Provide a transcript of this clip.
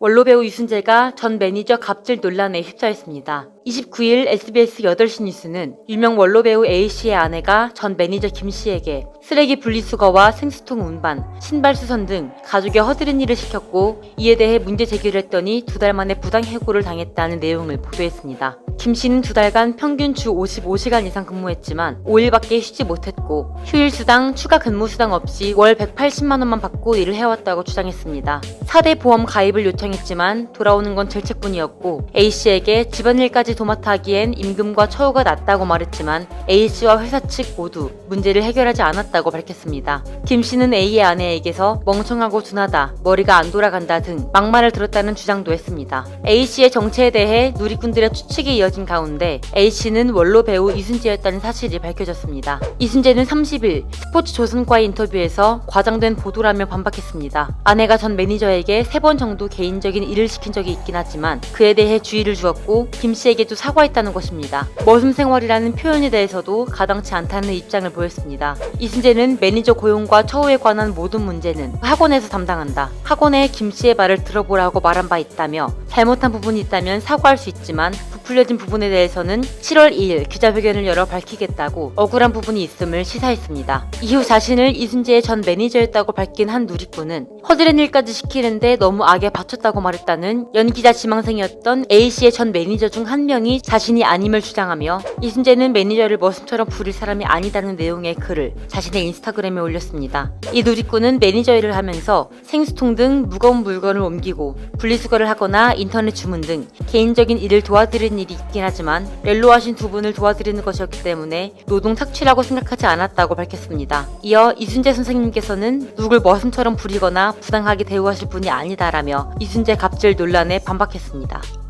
원로 배우 이순재가 전 매니저 갑질 논란에 휩싸였습니다. 29일 SBS 8시 뉴스는 유명 원로 배우 A씨의 아내가 전 매니저 김씨에게 쓰레기 분리수거와 생수통 운반, 신발 수선 등 가족의 허드렛 일을 시켰고 이에 대해 문제 제기를 했더니 두 달 만에 부당 해고를 당했다는 내용을 보도했습니다. 김 씨는 두 달간 평균 주 55시간 이상 근무했지만 5일밖에 쉬지 못했고 휴일 수당, 추가 근무 수당 없이 월 180만 원만 받고 일을 해왔다고 주장했습니다. 4대 보험 가입을 요청 했지만 돌아오는 건 절책뿐이었고 A 씨에게 집안일까지 도맡아 하기엔 임금과 처우가 낮다고 말했지만 A 씨와 회사 측 모두 문제를 해결하지 않았다고 밝혔습니다. 김 씨는 A의 아내에게서 멍청하고 둔하다, 머리가 안 돌아간다 등 막말을 들었다는 주장도 했습니다. A 씨의 정체에 대해 누리꾼들의 추측이 이어진 가운데 A 씨는 원로 배우 이순재였다는 사실이 밝혀졌습니다. 이순재는 30일 스포츠 조선과의 인터뷰에서 과장된 보도라며 반박했습니다. 아내가 전 매니저에게 세 번 정도 개인 적인 일을 시킨 적이 있긴 하지만 그에 대해 주의를 주었고 김 씨에게도 사과했다는 것입니다. 머슴 생활이라는 표현에 대해서도 가당치 않다는 입장을 보였습니다. 이순재는 매니저 고용과 처우에 관한 모든 문제는 학원에서 담당한다. 학원에 김 씨의 말을 들어보라고 말한 바 있다며 잘못한 부분이 있다면 사과할 수 있지만 부풀려진 부분에 대해서는 7월 2일 기자회견을 열어 밝히겠다고 억울한 부분이 있음을 시사했습니다. 이후 자신을 이순재의 전 매니저였다고 밝힌 한 누리꾼은 허드렛 일까지 시키는데 너무 악에 바쳤다고 말했다는 연기자 지망생이었던 A씨의 전 매니저 중 한 명이 자신이 아님을 주장하며 이순재는 매니저를 머슴처럼 부릴 사람이 아니다는 내용의 글을 자신의 인스타그램에 올렸습니다. 이 누리꾼은 매니저 일을 하면서 생수통 등 무거운 물건을 옮기고 분리수거를 하거나 인터넷 주문 등 개인적인 일을 도와드리는 일이 있긴 하지만 렐로하신 두 분을 도와드리는 것이었기 때문에 노동 착취라고 생각하지 않았다고 밝혔습니다. 이어 이순재 선생님께서는 누굴 머슴처럼 부리거나 부당하게 대우하실 분이 아니다라며 이순재 갑질 논란에 반박했습니다.